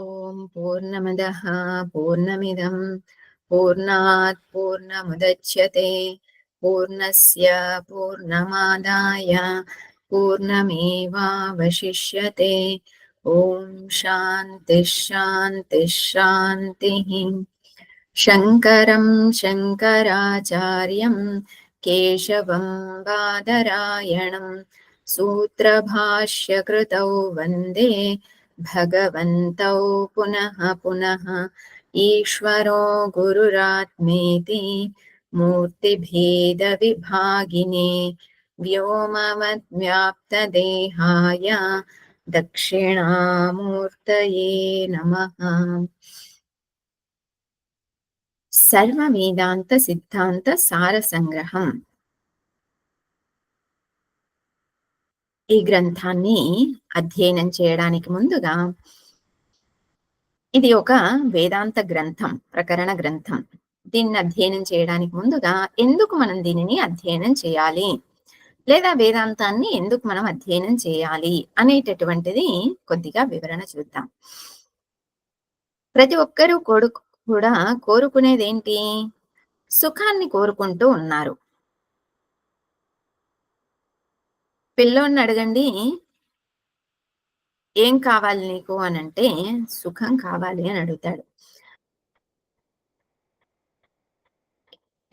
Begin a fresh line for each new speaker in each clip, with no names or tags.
ॐ पूर्णमदः पूर्णमिदं पूर्णात् पूर्णमुदच्यते पूर्णस्य पूर्णमादाय पूर्णमेवावशिष्यते। ॐ शान्तिः शान्तिः शान्तिः। शङ्करं शङ्कराचार्यं केशवं बादरायणं सूत्रभाष्यकृतौ वन्दे भगवन्तौ पुनः पुनः ईश्वरो गुरुरात्मेति मूर्तिभेदविभागिने व्योमवद्व्याप्तदेहाय दक्षिणामूर्तये नमः। सर्ववेदान्तसिद्धान्तसारसङ्ग्रहम्। ఈ గ్రంథాన్ని అధ్యయనం చేయడానికి ముందుగా ఇది ఒక వేదాంత గ్రంథం ప్రకరణ గ్రంథం. దీన్ని అధ్యయనం చేయడానికి ముందుగా ఎందుకు మనం దీనిని అధ్యయనం చేయాలి? లేదా వేదాంతాన్ని ఎందుకు మనం అధ్యయనం చేయాలి అనేటటువంటిది కొద్దిగా వివరణ చూద్దాం. ప్రతి ఒక్కరూ కొడుకు కూడా కోరుకునేది ఏంటి సుఖాన్ని కోరుకుంటూ ఉన్నారు. పిల్లోని అడగండి ఏం కావాలి నీకు? అని అంటే సుఖం కావాలి అని అడుగుతాడు.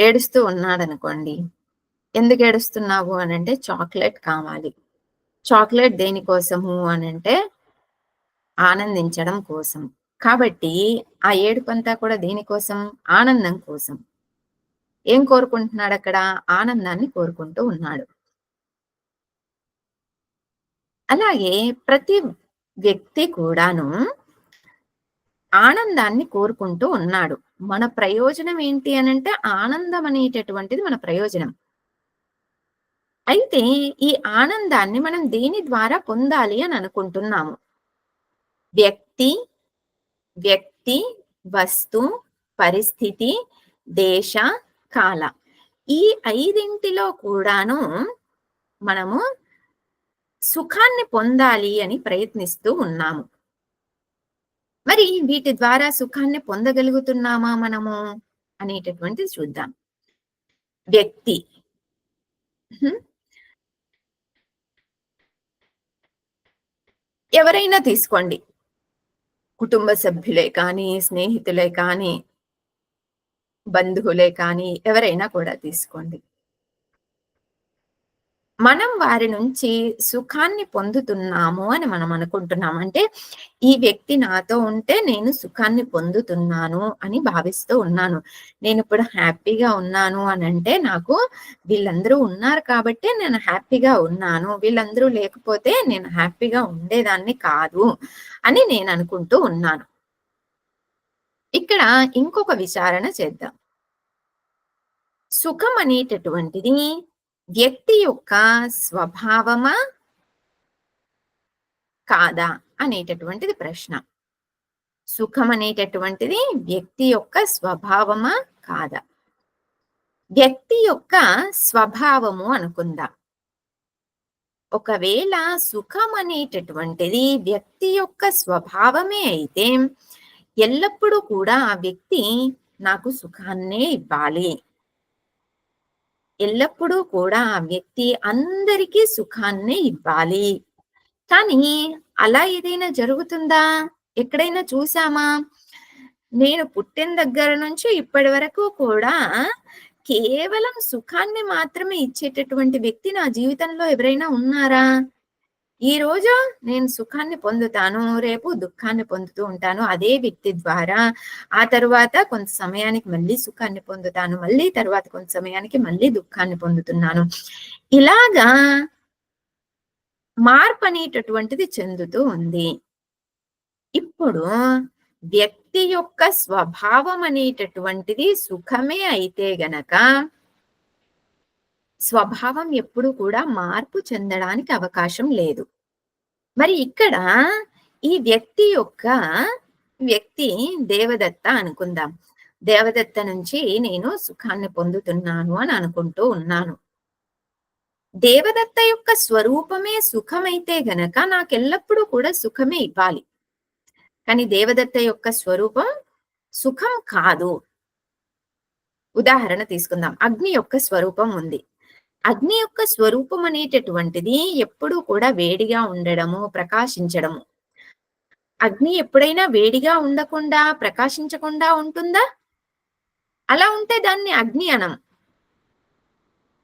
ఏడుస్తూ ఉన్నాడు అనుకోండి ఎందుకు ఏడుస్తున్నావు? అని అంటే చాక్లెట్ కావాలి. చాక్లెట్ దేనికోసము? అని అంటే ఆనందించడం కోసం. కాబట్టి ఆ ఏడుపంతా కూడా దేనికోసం? ఆనందం కోసం. ఏం కోరుకుంటున్నాడు అక్కడ ఆనందాన్ని కోరుకుంటూ ఉన్నాడు. అలాగే ప్రతి వ్యక్తి కూడాను ఆనందాన్ని కోరుకుంటూ ఉన్నాడు. మన ప్రయోజనం ఏంటి అని అంటే ఆనందం అనేటటువంటిది మన ప్రయోజనం. అయితే ఈ ఆనందాన్ని మనం దేని ద్వారా పొందాలి అని అనుకుంటున్నాము? వ్యక్తి వ్యక్తి వస్తు పరిస్థితి దేశ కాల. ఈ ఐదింటిలో కూడాను మనము సుఖాన్ని పొందాలి అని ప్రయత్నిస్తూ ఉన్నాము. మరి వీటి ద్వారా సుఖాన్ని పొందగలుగుతున్నామా మనము అనేటటువంటిది చూద్దాం. వ్యక్తి. ఎవరైనా తీసుకోండి. కుటుంబ సభ్యులే కానీ స్నేహితులే కానీ బంధువులే కానీ ఎవరైనా కూడా తీసుకోండి. మనం వారి నుంచి సుఖాన్ని పొందుతున్నాము అని మనం అనుకుంటున్నాం అంటే ఈ వ్యక్తి నాతో ఉంటే నేను సుఖాన్ని పొందుతున్నాను అని భావిస్తూ ఉన్నాను. నేను ఇప్పుడు హ్యాపీగా ఉన్నాను అని అంటే నాకు వీళ్ళందరూ ఉన్నారు కాబట్టి నేను హ్యాపీగా ఉన్నాను. వీళ్ళందరూ లేకపోతే నేను హ్యాపీగా ఉండేదాన్ని కాదు అని నేను అనుకుంటూ ఉన్నాను. ఇక్కడ ఇంకొక విచారణ చేద్దాం. సుఖం అనేటటువంటిది వ్యక్తి యొక్క స్వభావమా కాదా అనేటటువంటిది ప్రశ్న. సుఖం అనేటటువంటిది వ్యక్తి యొక్క స్వభావమా కాదా? వ్యక్తి యొక్క స్వభావము అనుకుందాం? ఒకవేళ సుఖం అనేటటువంటిది వ్యక్తి యొక్క స్వభావమే అయితే ఎల్లప్పుడూ కూడా ఆ వ్యక్తి నాకు సుఖాన్నే ఇవ్వాలి. ఎల్లప్పుడూ కూడా ఆ వ్యక్తి అందరికీ సుఖాన్ని ఇవ్వాలి. కానీ అలా ఏదైనా జరుగుతుందా? ఎక్కడైనా చూసామా నేను పుట్టిన దగ్గర నుంచి ఇప్పటి వరకు కూడా కేవలం సుఖాన్ని మాత్రమే ఇచ్చేటటువంటి వ్యక్తి నా జీవితంలో ఎవరైనా ఉన్నారా? ఈ రోజు నేను సుఖాన్ని పొందుతాను రేపు దుఃఖాన్ని పొందుతూ ఉంటాను. అదే వ్యక్తి ద్వారా ఆ తర్వాత కొంత సమయానికి మళ్ళీ సుఖాన్ని పొందుతాను మళ్ళీ తర్వాత కొంత సమయానికి మళ్ళీ దుఃఖాన్ని పొందుతున్నాను. ఇలాగా మార్పు అనేటటువంటిది చెందుతూ ఉంది. ఇప్పుడు వ్యక్తి యొక్క స్వభావం అనేటటువంటిది సుఖమే అయితే గనక స్వభావం ఎప్పుడు కూడా మార్పు చెందడానికి అవకాశం లేదు. మరి ఇక్కడ ఈ వ్యక్తి యొక్క వ్యక్తి దేవదత్త అనుకుందాం. దేవదత్త నుంచి నేను సుఖాన్ని పొందుతున్నాను అని అనుకుంటూ ఉన్నాను. దేవదత్త యొక్క స్వరూపమే సుఖమైతే గనక నాకెల్లప్పుడూ కూడా సుఖమే ఇవ్వాలి. కానీ దేవదత్త యొక్క స్వరూపం సుఖం కాదు. ఉదాహరణ తీసుకుందాం. అగ్ని యొక్క స్వరూపం ఉంది. అగ్ని యొక్క స్వరూపం అనేటటువంటిది ఎప్పుడూ కూడా వేడిగా ఉండడము ప్రకాశించడము. అగ్ని ఎప్పుడైనా వేడిగా ఉండకుండా ప్రకాశించకుండా ఉంటుందా? అలా ఉంటే దాన్ని అగ్ని అనం.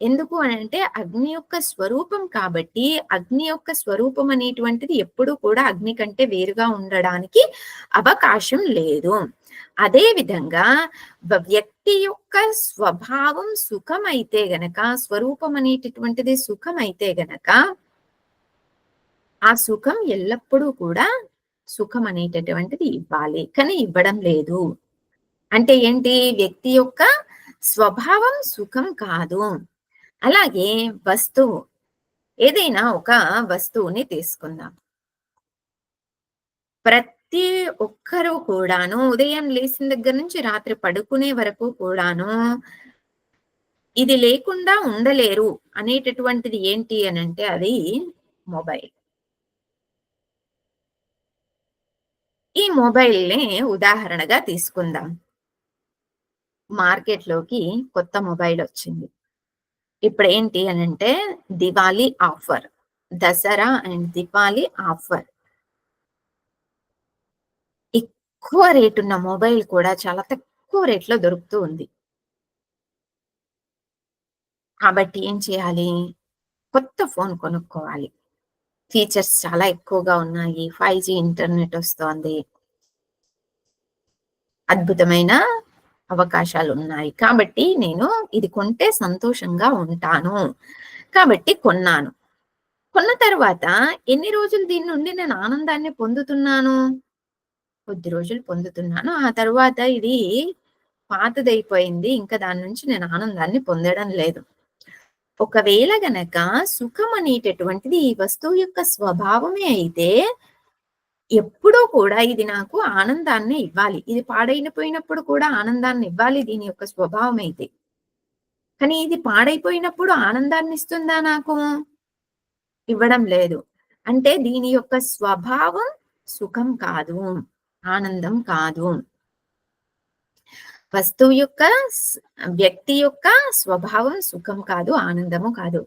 ఎందుకు అని అంటే అగ్ని యొక్క స్వరూపం కాబట్టి అగ్ని యొక్క స్వరూపం అనేటువంటిది ఎప్పుడూ కూడా అగ్ని కంటే వేరుగా ఉండడానికి అవకాశం లేదు. అదే విధంగా వ్యక్తి యొక్క స్వభావం సుఖం అయితే గనక స్వరూపం అనేటటువంటిది సుఖం అయితే గనక ఆ సుఖం ఎల్లప్పుడూ కూడా సుఖం అనేటటువంటిది ఇవ్వాలి. కానీ ఇవ్వడం లేదు. అంటే ఏంటి? వ్యక్తి యొక్క స్వభావం సుఖం కాదు. అలాగే వస్తువు ఏదైనా ఒక వస్తువుని తీసుకుందాం. ప్రతి ప్రతి ఒక్కరూ కూడాను ఉదయం లేచిన దగ్గర నుంచి రాత్రి పడుకునే వరకు కూడాను ఇది లేకుండా ఉండలేరు అనేటటువంటిది ఏంటి అని అంటే అది మొబైల్. ఈ మొబైల్ని ఉదాహరణగా తీసుకుందాం. మార్కెట్లోకి కొత్త మొబైల్ వచ్చింది. ఇప్పుడు ఏంటి అని అంటే Diwali offer Dasara and Diwali offer. తక్కువ రేటు ఉన్న మొబైల్ కూడా చాలా తక్కువ రేట్లో దొరుకుతూ ఉంది. కాబట్టి ఏం చేయాలి? కొత్త ఫోన్ కొనుక్కోవాలి. ఫీచర్స్ చాలా ఎక్కువగా ఉన్నాయి. ఫైవ్ జీ ఇంటర్నెట్ వస్తోంది. అద్భుతమైన అవకాశాలు ఉన్నాయి. కాబట్టి నేను ఇది కొంటే సంతోషంగా ఉంటాను. కాబట్టి కొన్నాను. కొన్న తర్వాత ఎన్ని రోజులు దీని నుండి నేను ఆనందాన్ని పొందుతున్నాను? కొద్ది రోజులు పొందుతున్నాను. ఆ తర్వాత ఇది పాతదైపోయింది. ఇంకా దాని నుంచి నేను ఆనందాన్ని పొందడం లేదు. ఒకవేళ గనక సుఖం అనేటటువంటిది ఈ వస్తువు యొక్క స్వభావమే అయితే ఎప్పుడూ కూడా ఇది నాకు ఆనందాన్ని ఇవ్వాలి. ఇది పాడైపోయినప్పుడు కూడా ఆనందాన్ని ఇవ్వాలి దీని యొక్క స్వభావం అయితే. కానీ ఇది పాడైపోయినప్పుడు ఆనందాన్ని ఇస్తుందా నాకు? ఇవ్వడం లేదు. అంటే దీని యొక్క స్వభావం సుఖం కాదు. ఆనందం కాదు. వస్తువు యొక్క వ్యక్తి యొక్క స్వభావం సుఖం కాదు ఆనందము కాదు.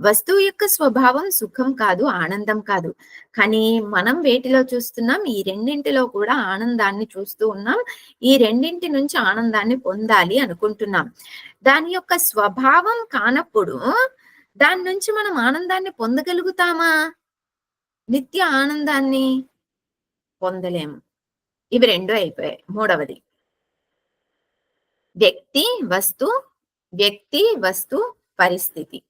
వస్తువు యొక్క స్వభావం సుఖం కాదు ఆనందం కాదు. కానీ మనం వేటిలో చూస్తున్నాం ఈ రెండింటిలో కూడా ఆనందాన్ని చూస్తూ ఉన్నాం. ఈ రెండింటి నుంచి ఆనందాన్ని పొందాలి అనుకుంటున్నాం. దాని యొక్క స్వభావం కానప్పుడు దాని నుంచి మనం ఆనందాన్ని పొందగలుగుతామా? నిత్య ఆనందాన్ని పొందలేము. ఇవి రెండు అయిపోయాయి. మూడవది. వ్యక్తి వస్తు వ్యక్తి వస్తు పరిస్థితి.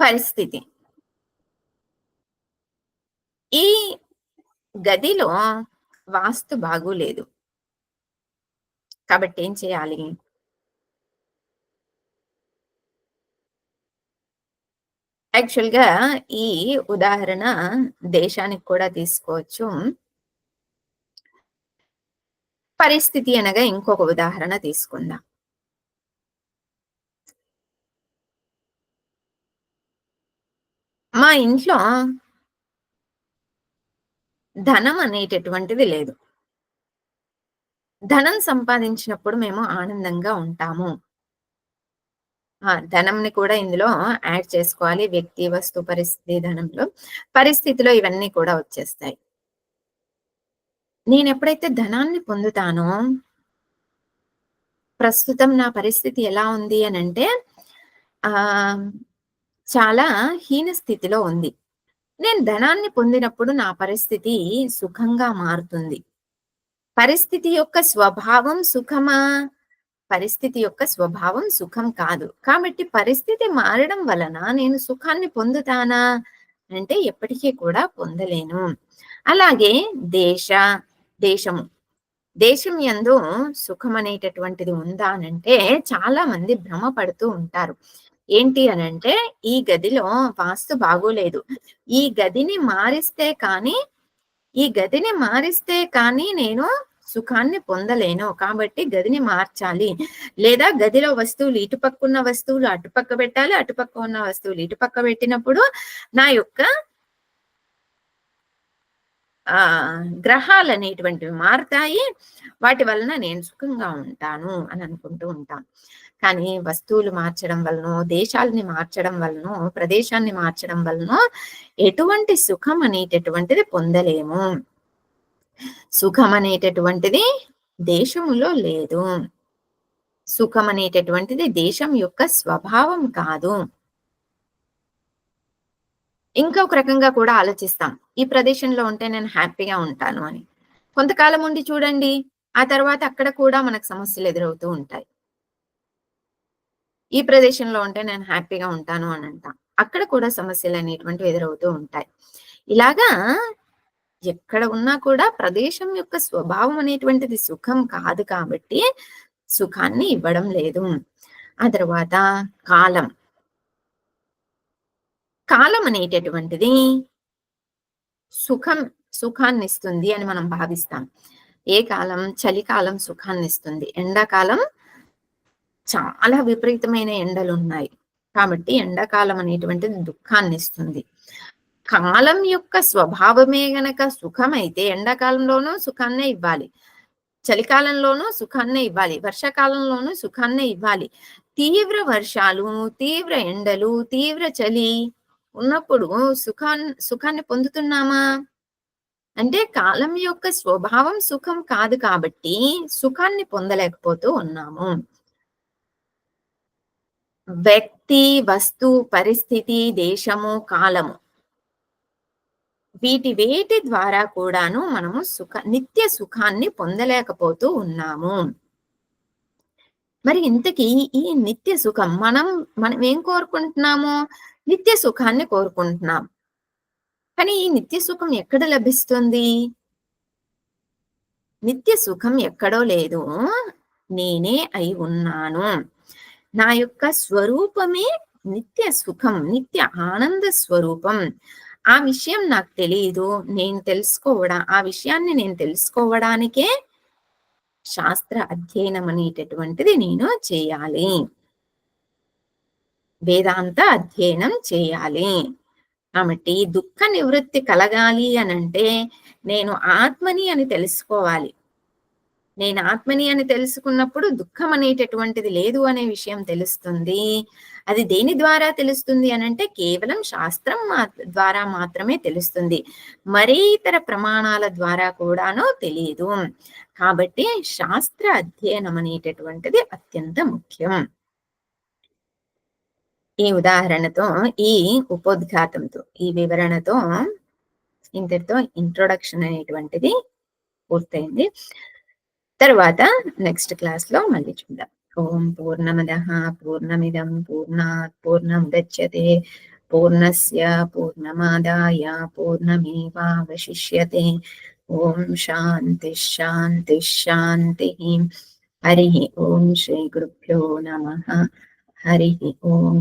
పరిస్థితి. ఈ గదిలో వాస్తు బాగులేదు. కాబట్టి ఏం చేయాలి? యాక్చువల్గా ఈ ఉదాహరణ దేశానికి కూడా తీసుకోవచ్చు. పరిస్థితి అనగా ఇంకొక ఉదాహరణ తీసుకుందాం. మా ఇంట్లో ధనం అనేటటువంటిది లేదు. ధనం సంపాదించినప్పుడు మేము ఆనందంగా ఉంటాము. ధనంని కూడా ఇందులో యాడ్ చేసుకోవాలి వ్యక్తి వస్తు పరిస్థితి ధనంలో. పరిస్థితిలో ఇవన్నీ కూడా వచ్చేస్తాయి. నేను ఎప్పుడైతే ధనాన్ని పొందుతానో ప్రస్తుతం నా పరిస్థితి ఎలా ఉంది అని అంటే ఆ చాలా హీన స్థితిలో ఉంది. నేను ధనాన్ని పొందినప్పుడు నా పరిస్థితి సుఖంగా మారుతుంది. పరిస్థితి యొక్క స్వభావం సుఖమా? పరిస్థితి యొక్క స్వభావం సుఖం కాదు. కాబట్టి పరిస్థితి మారడం వలన నేను సుఖాన్ని పొందుతానా అంటే ఎప్పటికీ కూడా పొందలేను. అలాగే దేశ దేశము. దేశం ఎందు సుఖం అనేటటువంటిది ఉందా అనంటే చాలా మంది భ్రమ పడుతూ ఉంటారు. ఏంటి అనంటే ఈ గదిలో వాస్తు బాగోలేదు. ఈ గదిని మారిస్తే కానీ ఈ గదిని మారిస్తే కానీ నేను సుఖాన్ని పొందలేను కాబట్టి గదిని మార్చాలి లేదా గదిలో వస్తువులు ఇటుపక్క ఉన్న వస్తువులు అటుపక్క పెట్టాలి అటుపక్క ఉన్న వస్తువులు ఇటుపక్క పెట్టినప్పుడు నా యొక్క ఆ గ్రహాలనేటువంటివి మారతాయి. వాటి వలన నేను సుఖంగా ఉంటాను అని అనుకుంటూ ఉంటాం. కానీ వస్తువులు మార్చడం వలన దేశాలని మార్చడం వలనో, ప్రదేశాన్ని మార్చడం వలన ఎటువంటి సుఖం అనేటటువంటిది పొందలేము. సుఖం అనేటటువంటిది దేశములో లేదు. సుఖం అనేటటువంటిది దేశం యొక్క స్వభావం కాదు. ఇంకొక రకంగా కూడా ఆలోచిస్తాం. ఈ ప్రదేశంలో ఉంటే నేను హ్యాపీగా ఉంటాను అని. కొంతకాలం ఉండి చూడండి. ఆ తర్వాత అక్కడ కూడా మనకు సమస్యలు ఎదురవుతూ ఉంటాయి. ఈ ప్రదేశంలో ఉంటే నేను హ్యాపీగా ఉంటాను అని అంటాం. అక్కడ కూడా సమస్యలు అనేటువంటివి ఎదురవుతూ ఉంటాయి. ఇలాగా ఎక్కడ ఉన్నా కూడా ప్రదేశం యొక్క స్వభావం అనేటువంటిది సుఖం కాదు కాబట్టి సుఖాన్ని ఇవ్వడం లేదు. ఆ తర్వాత కాలం. కాలం అనేటటువంటిది సుఖం సుఖాన్ని ఇస్తుంది అని మనం భావిస్తాం. ఏ కాలం? చలికాలం సుఖాన్ని ఇస్తుంది ఎండాకాలం చాలా విపరీతమైన ఎండలు ఉన్నాయి కాబట్టి ఎండాకాలం అనేటువంటిది దుఃఖాన్నిస్తుంది. కాలం యొక్క స్వభావమే గనక సుఖమైతే ఎండాకాలంలోనూ సుఖాన్నే ఇవ్వాలి. చలికాలంలోనూ సుఖాన్నే ఇవ్వాలి. వర్షాకాలంలోనూ సుఖాన్నే ఇవ్వాలి. తీవ్ర వర్షాలు, తీవ్ర ఎండలు, తీవ్ర చలి ఉన్నప్పుడు సుఖాన్ సుఖాన్ని పొందుతున్నామా? అంటే కాలం యొక్క స్వభావం సుఖం కాదు కాబట్టి సుఖాన్ని పొందలేకపోతూ ఉన్నాము. వ్యక్తి, వస్తు, పరిస్థితి, దేశము, కాలము. వీటి వేటి ద్వారా కూడాను మనము సుఖ నిత్య సుఖాన్ని పొందలేకపోతూ ఉన్నాము. మరి ఇంతకీ ఈ నిత్య సుఖం మనం మనం ఏం కోరుకుంటున్నాము? నిత్య సుఖాన్ని కోరుకుంటున్నాం. కానీ ఈ నిత్య సుఖం ఎక్కడ లభిస్తుంది? నిత్య సుఖం ఎక్కడో లేదు. నేనే అయి ఉన్నాను. నా యొక్క స్వరూపమే నిత్య సుఖం, నిత్య ఆనంద స్వరూపం. ఆ విషయం నాకు తెలియదు నేను తెలుసుకోవడా ఆ విషయాన్ని నేను తెలుసుకోవడానికే శాస్త్ర అధ్యయనం అనేటటువంటిది నేను చేయాలి. వేదాంత అధ్యయనం చేయాలి. కాబట్టి దుఃఖ నివృత్తి కలగాలి అనంటే నేను ఆత్మని అని తెలుసుకోవాలి. నేను ఆత్మని అని తెలుసుకున్నప్పుడు దుఃఖం అనేటటువంటిది లేదు అనే విషయం తెలుస్తుంది. అది దేని ద్వారా తెలుస్తుంది అనంటే కేవలం శాస్త్రం మా ద్వారా మాత్రమే తెలుస్తుంది. మరే ఇతర ప్రమాణాల ద్వారా కూడాను తెలియదు కాబట్టి శాస్త్ర అధ్యయనం అనేటటువంటిది అత్యంత ముఖ్యం. ఈ ఉదాహరణతో ఈ ఉపోద్ఘాతంతో ఈ వివరణతో ఇంతటితో ఇంట్రొడక్షన్ అనేటువంటిది పూర్తయింది. తర్వాత నెక్స్ట్ క్లాస్‌లో మళ్ళీ చూద్దాం. ఓం పూర్ణమద పూర్ణమిదం పూర్ణాత్ గచ్చతే పూర్ణస్య పూర్ణమాదాయ పూర్ణమేవాశిష్యతే ఓం శాంతి శాంతి శాంతి హరి ఓం శ్రీ గురుభ్యో నమ హరి ఓం.